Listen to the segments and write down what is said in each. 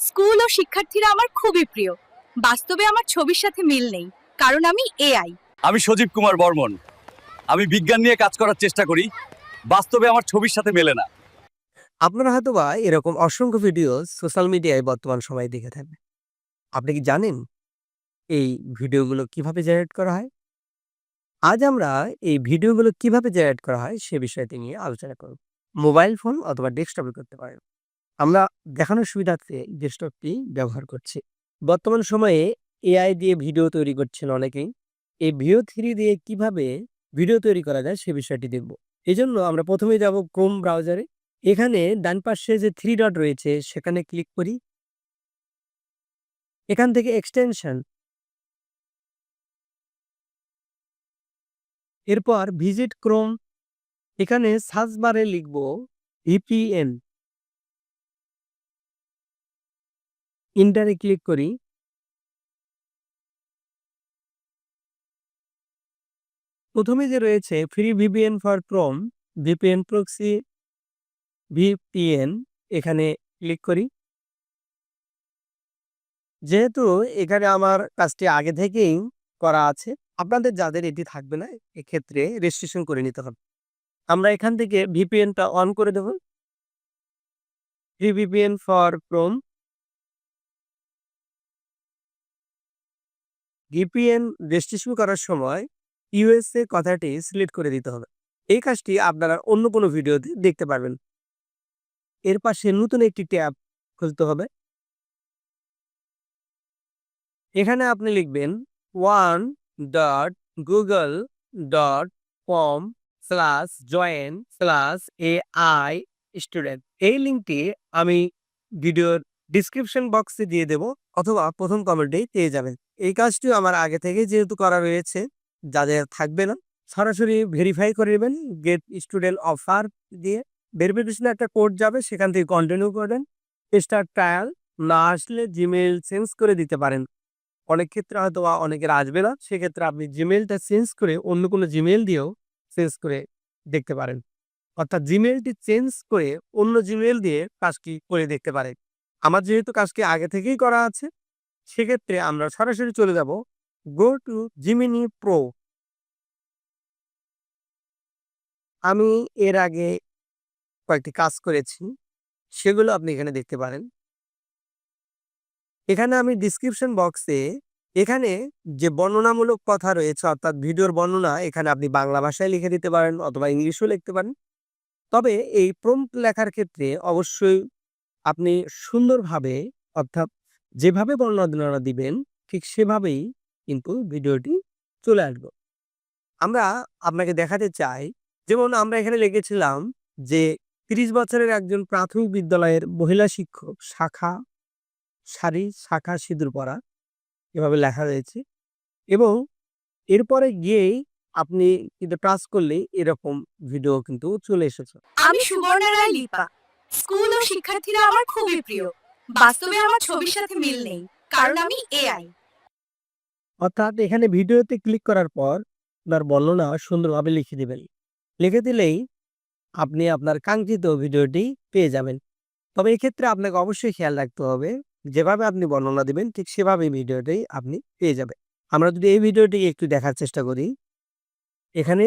School ও শিক্ষার্থীরা আমার খুবই প্রিয়। বাস্তবে আমার ছবির সাথে মিল নেই কারণ আমি এআই আমি সজীব কুমার বর্মন। আমি বিজ্ঞান নিয়ে কাজ করার চেষ্টা করি বাস্তবে আমার ছবির সাথে মেলে না। আপনারা হয়তো বা এরকম অসংখ্য ভিডিও সোশ্যাল মিডিয়ায় বর্তমান সময়ে দেখে থাকবেন। আপনি কি জানেন এই ভিডিওগুলো কীভাবে জেনারেট করা হয়? আজ আমরা এই ভিডিওগুলো কীভাবে জেনারেট করা হয় সে বিষয়টি নিয়ে আলোচনা করব। মোবাইল ফোন অথবা ডেস্কটপে করতে পারেন। আমরা দেখানোর সুবিধার্থে ডেস্কটপটি ব্যবহার করছি। বর্তমান সময়ে এআই দিয়ে ভিডিও তৈরি করছেন অনেকেই। এই ভিও থ্রি দিয়ে কীভাবে ভিডিও তৈরি করা যায় সে বিষয়টি দেখব। এই জন্য আমরা প্রথমে যাব ক্রোম ব্রাউজারে। এখানে ডান পাশে যে থ্রি ডট রয়েছে, সেখানে ক্লিক করি। এখান থেকে এক্সটেনশন। এরপর ভিজিট ক্রোম। এখানে সার্চ বারে লিখব ভিপিএন ইন্টারে ক্লিক করি। প্রথমে যে রয়েছে free VPN for Chrome VPN proxy VPN এখানে ক্লিক করি। যেহেতু এখানে আমার কাজটি আগে থেকেই করা আছে, আপনাদের যাদের এটি থাকবে না, এক্ষেত্রে রেজিস্ট্রেশন করে নিতে হবে। আমরা এখান থেকে ভিপিএনটা অন করে দেব। VPN for Chrome VPN registration করার সময় ইউএসএ কথাটি সিলেক্ট করে দিতে হবে। এই কাজটি আপনারা অন্য কোনো ভিডিওতে দেখতে পারবেন। এর পাশে নতুন একটি ট্যাব খুলতে হবে। এখানে আপনি লিখবেন one dot Google dot com slash join slash A I student এই লিঙ্কটি আমি ভিডিওর ডিসক্রিপশন বক্সে দিয়ে দেব অথবা প্রথম কমেন্টেই পেয়ে যাবেন। এই কাজটি আমার আগে থেকে যেহেতু করা রয়েছে, যাদের থাকবে না, সরাসরি ভেরিফাই করে নেবেন গেট স্টুডেন্ট অফার দিয়ে ভেরিফিকেশনে একটা কোড যাবে, সেখান থেকে কন্টিনিউ করবেন স্টার ট্রায়াল না আসলে জিমেল চেঞ্জ করে দিতে পারেন। অনেক ক্ষেত্রে হয়তো বা অনেকের আসবে না, সেক্ষেত্রে আপনি জিমেলটা চেঞ্জ করে অন্য কোনো জিমেল দিয়েও চেঞ্জ করে দেখতে পারেন। অর্থাৎ জিমেলটি চেঞ্জ করে অন্য জিমেল দিয়ে কাজটি করে দেখতে পারেন। আমার যেহেতু কাজটি আগে থেকেই করা আছে, সেক্ষেত্রে আমরা সরাসরি চলে যাব গো টু জিমিনি প্রো আমি এর আগে কয়েকটি কাজ করেছি, সেগুলো আপনি এখানে দেখতে পারেন। এখানে আমি ডিসক্রিপশন বক্সে এখানে যে বর্ণনামূলক কথা রয়েছে, অর্থাৎ ভিডিওর বর্ণনা, এখানে আপনি বাংলা ভাষায় লিখে দিতে পারেন অথবা ইংলিশও লিখতে পারেন। তবে এই প্রম্পট লেখার ক্ষেত্রে অবশ্যই আপনি সুন্দরভাবে, অর্থাৎ যেভাবে বর্ণনা দিবেন, ঠিক সেভাবেই কিন্তু ভিডিওটি চলে আসবে। আমরা আপনাকে দেখাতে চাই, যেমন আমরা এখানে লিখেছিলাম যে তিরিশ বছরের একজন প্রাথমিক বিদ্যালয়ের মহিলা শিক্ষক শাখা শাড়ি শাখা সিঁদুর পরা, এভাবে লেখা রয়েছে। এবং এরপরে গিয়েই আপনি কিন্তু টাচ করলেই এরকম ভিডিও কিন্তু চলে এসেছে। আমি সুবর্ণা লিপা। স্কুল ও শিক্ষার্থীরা আমার খুবই প্রিয়। বাস্তবে আমার ছবির সাথে মিল নেই, কারণ আমি এআই অর্থাৎ এখানে ভিডিওতে ক্লিক করার পর আপনার বর্ণনা সুন্দরভাবে লিখে দিবেন। লিখে দিলেই আপনি আপনার কাঙ্ক্ষিত ভিডিওটি পেয়ে যাবেন। তবে এক্ষেত্রে আপনাকে অবশ্যই খেয়াল রাখতে হবে, যেভাবে আপনি বর্ণনা দিবেন, ঠিক সেভাবেই ভিডিওটি আপনি পেয়ে যাবেন। আমরা যদি এই ভিডিওটি একটু দেখার চেষ্টা করি, এখানে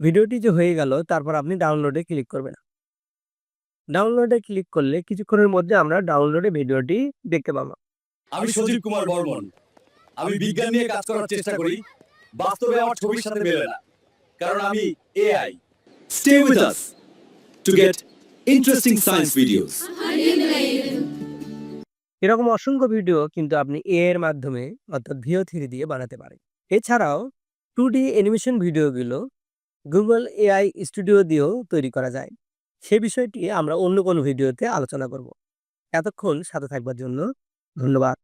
ভিডিওটি যে হয়ে গেল, তারপর আপনি ডাউনলোডে ক্লিক করবেন। ডাউনলোডে ক্লিক করলে কিছুক্ষণের মধ্যে আমরা ডাউনলোডে ভিডিওটি দেখতে পাবো। আমি সজীব কুমার বর্মন। আমি বিজ্ঞান নিয়ে কাজ করার চেষ্টা করি। বাস্তবে আমার ছবির সাথে মেলে না। কারণ আমি AI Stay with us to get interesting science videos. এরকম অসংখ্য ভিডিও কিন্তু আপনি এ এর মাধ্যমে অর্থাৎ ভিও থ্রি দিয়ে বানাতে পারেন। এছাড়াও টু ডি অ্যানিমেশন ভিডিওগুলো গুগল এআই স্টুডিও দিয়েও তৈরি করা যায়। সে বিষয়টি আমরা অন্য কোনো ভিডিওতে আলোচনা করব। এতক্ষণ সাথে থাকবার জন্য ধন্যবাদ।